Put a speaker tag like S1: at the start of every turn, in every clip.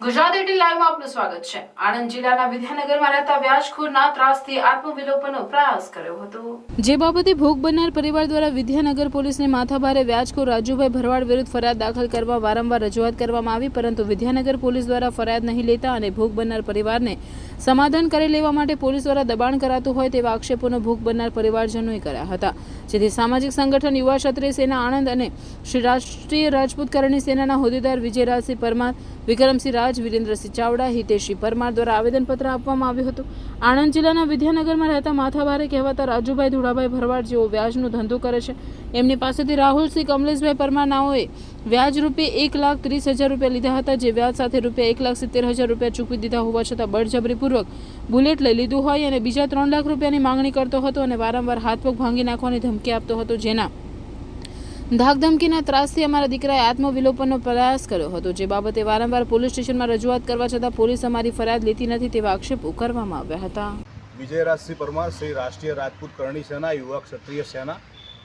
S1: ગુજરાત લાઈવમાં આપનું સ્વાગત છે. આણંદ જિલ્લાના વિદ્યાનગરમાં રહેતા વ્યાજખોરના ત્રાસથી આત્મવિલોપનનો પ્રયાસ કર્યો હતો. જે બાબતે ભોગ બનનાર પરિવાર દ્વારા વિદ્યાનગર પોલીસને માથાભારે વ્યાજખોર રાજુભાઈ ભરવાડ વિરુદ્ધ ફરિયાદ દાખલ કરવા વારંવાર રજૂઆત કરવામાં આવી, પરંતુ વિદ્યાનગર પોલીસ દ્વારા ફરિયાદ નહીં લેતા અને ભોગ બનનાર પરિવારને સમાધાન કરી લેવા માટે પોલીસ દ્વારા દબાણ કરાતું હોય તેવા આક્ષેપોનો ભોગ બનનાર પરિવારજનોએ કર્યા હતા. જેથી સામાજિક સંગઠન, યુવા ક્ષત્રિય સેના, આણંદ અને શ્રી રાષ્ટ્રીય રાજપૂત કરણી સેનાના હોદ્દેદાર વિજયરાજસિંહ પરમાર, વિક્રમસિંહ રાજ વિરેન્દ્રસિંહ ચાવડા હિતેશી પરમાર દ્વારા આવેદનપત્ર આપવામાં આવ્યું હતું. આણંદ જિલ્લાના વિદ્યાનગરમાં રહેતા માથાભારે કહેવાતા રાજુભાઈ ધુડાભાઈ ભરવાડ જેઓ વ્યાજનો ધંધો કરે છે. એમની પાસેથી રાહુલસિંહ કમલેશભાઈ પરમાર નાઓએ વ્યાજ રૂપે એક લાખ ત્રીસ હજાર રૂપિયા લીધા હતા, જે વ્યાજ સાથે રૂપિયા એક લાખ સિત્તેર હજાર રૂપિયા ચૂકવી દીધા હોવા છતાં બળજબરીપૂર્વક બુલેટ લઈ લીધું હોય અને બીજા ત્રણ લાખ રૂપિયાની માંગણી કરતો હતો અને વારંવાર હાથ પગ ભાંગી નાખવાની ધમકી આપતો હતો જેના ધાકધમકીના ત્રાસથી અમારા દીકરાએ આત્મવિલોપનનો પ્રયાસ કર્યો હતો જે બાબતે વારંવાર પોલીસ સ્ટેશનમાં રજૂઆત કરવા છતાં પોલીસ અમારી ફરિયાદ લેતી નથી તેવા આક્ષેપો કરવામાં આવ્યા હતા.
S2: વિજયરાજસિંહ પરમાર શ્રી રાષ્ટ્રીય રાજપૂત કરણી સેના યુવા ક્ષત્રિય સેના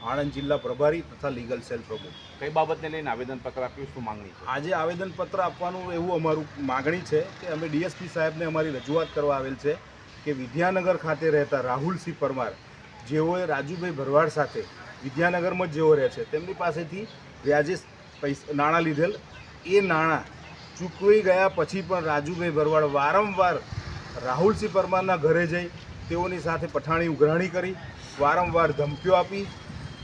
S2: આણંદ જિલ્લા પ્રભારી તથા લીગલ સેલ પ્રમુખ.
S3: કઈ બાબતને લઈને આવેદનપત્ર આપ્યું? શું માંગણી છે?
S2: આજે આવેદનપત્ર આપવાનું એવું અમારું માગણી છે કે અમે ડીએસપી સાહેબને અમારી રજૂઆત કરવા આવેલ છે કે વિદ્યાનગર ખાતે રહેતા રાહુલસિંહ પરમાર જેઓએ રાજુભાઈ ભરવાડ સાથે વિદ્યાનગરમાં જ જેઓ રહે છે, તેમની પાસેથી વ્યાજે પૈસા, નાણાં લીધેલ. એ નાણાં ચૂકવી ગયા પછી પણ રાજુભાઈ ભરવાડ વારંવાર રાહુલસિંહ પરમારના ઘરે જઈ તેઓની સાથે પઠાણી ઉઘરાણી કરી, વારંવાર ધમકીઓ આપી,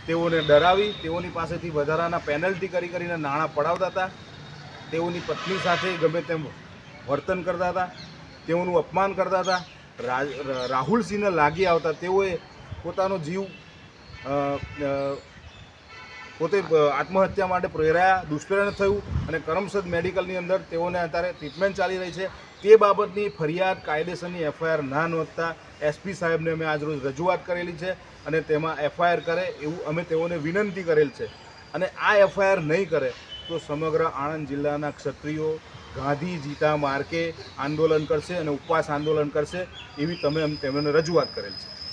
S2: તેઓને ડરાવી, તેઓની પાસેથી વધારાના પેનલ્ટી કરી કરીને નાણાં પડાવતા હતા. તેઓની પત્ની સાથે ગમે તેમ વર્તન કરતા હતા. તેઓનું અપમાન કરતા હતા. રાહુલસિંહને લાગી આવતા તેઓએ પોતાનો જીવ પોતે આત્મહત્યા માટે પ્રેરાયા દુષ્પ્રેરણ થયું અને કરમસદ મેડિકલની અંદર તેઓને અત્યારે ટ્રીટમેન્ટ ચાલી રહી છે. તે બાબતની ફરિયાદ કાયદેસરની એફઆઈઆર ના નોંધતા એસપી સાહેબને અમે આજરોજ રજૂઆત કરેલી છે અને તેમાં એફઆઈઆર કરે એવું અમે તેઓને વિનંતી કરેલ છે. અને આ એફઆઈઆર નહીં કરે તો સમગ્ર આણંદ જિલ્લાના ક્ષત્રિયો ગાંધી જીતા માર્કે આંદોલન કરશે અને ઉપવાસ આંદોલન કરશે એવી તમે તેમને રજૂઆત કરેલ છે.